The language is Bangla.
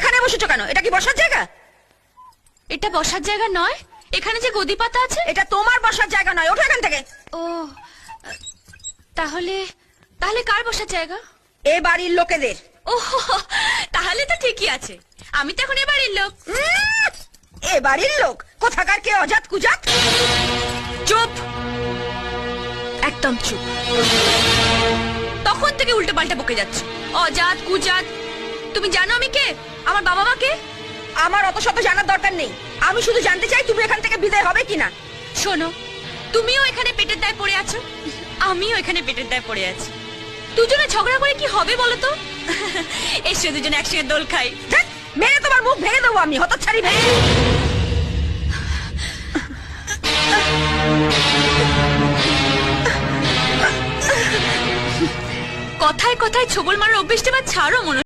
এখানে বসেছো কেন? এটা কি বসার জায়গা? এটা বসার জায়গা নয়। এখানে যে গদি পাতা আছে? এটা তোমার বসার জায়গা নয়। ওঠো এখান থেকে। ও তাহলে তাহলে কার বসার জায়গা? এ বাড়ির লোকেদের। ও তাহলে তো ঠিকই আছে। আমি তো এখন এ বাড়ির লোক। এ বাড়ির লোক? কোথাকার কে অজাত কুজাত? চুপ। একদম চুপ। তখন থেকে উল্টো পাল্টা বকে যাচ্ছে। অজাত কুজাত তুমি জানো আমি কে? আমার বাবা মা কে? আমার অত শত জানার দরকার নেই। আমি শুধু জানতে চাই তুমি এখান থেকে বিদায় হবে কিনা। শোনো তুমিও এখানে পেটের দায় পড়ে আছো? আমিও এখানে পেটের দায় পড়ে আছি। দুজনে ঝগড়া করে কি হবে বলো তো? এসো দুজনে একসঙ্গে দোল খাই। মেরে তোমার মুখ ভেঙে দেবো আমি হতচ্ছাড়ি ভেঙে কথায় কথায় ছবল মারার অভ্যেসটা এবার ছাড়ো মনে